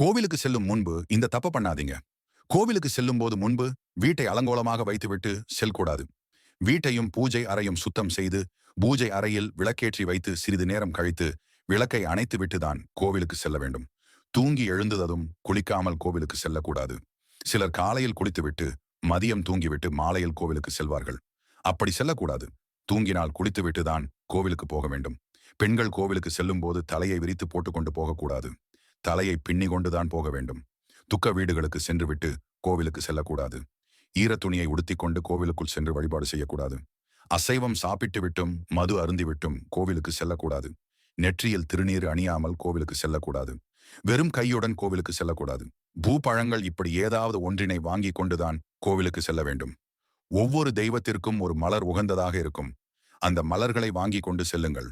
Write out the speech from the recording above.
கோவிலுக்கு செல்லும் முன்பு இந்த தப்ப பண்ணாதீங்க. கோவிலுக்கு செல்லும் போது முன்பு வீட்டை அலங்கோலமாக வைத்துவிட்டு செல்லக்கூடாது வீட்டையும் பூஜை அறையும் சுத்தம் செய்து பூஜை அறையில் விளக்கேற்றி வைத்து சிறிது நேரம் கழித்து விளக்கை அணைத்து விட்டுதான் கோவிலுக்கு செல்ல வேண்டும். தூங்கி எழுந்ததும் குளிக்காமல் கோவிலுக்கு செல்லக்கூடாது. சிலர் காலையில் குளித்துவிட்டு மதியம் தூங்கிவிட்டு மாலையில் கோவிலுக்கு செல்வார்கள். அப்படி செல்லக்கூடாது. தூங்கினால் குளித்துவிட்டு தான் கோவிலுக்கு போக வேண்டும். பெண்கள் கோவிலுக்கு செல்லும் போது தலையை விரித்து போட்டுக்கொண்டு போகக்கூடாது. தலையை பின்னி கொண்டுதான் போக வேண்டும். துக்க வீடுகளுக்கு சென்றுவிட்டு கோவிலுக்கு செல்லக்கூடாது. ஈரத் துணியை உடுத்திக்கொண்டு கோவிலுக்குள் சென்று வழிபாடு செய்யக்கூடாது. அசைவம் சாப்பிட்டு விட்டும் மது அருந்திவிட்டும் கோவிலுக்கு செல்லக்கூடாது. நெற்றியில் திருநீர் அணியாமல் கோவிலுக்கு செல்லக்கூடாது. வெறும் கையுடன் கோவிலுக்கு செல்லக்கூடாது. பூப்பழங்கள் இப்படி ஏதாவது ஒன்றினை வாங்கி கொண்டுதான் கோவிலுக்கு செல்ல வேண்டும். ஒவ்வொரு தெய்வத்திற்கும் ஒரு மலர் உகந்ததாக இருக்கும். அந்த மலர்களை வாங்கி கொண்டு செல்லுங்கள்.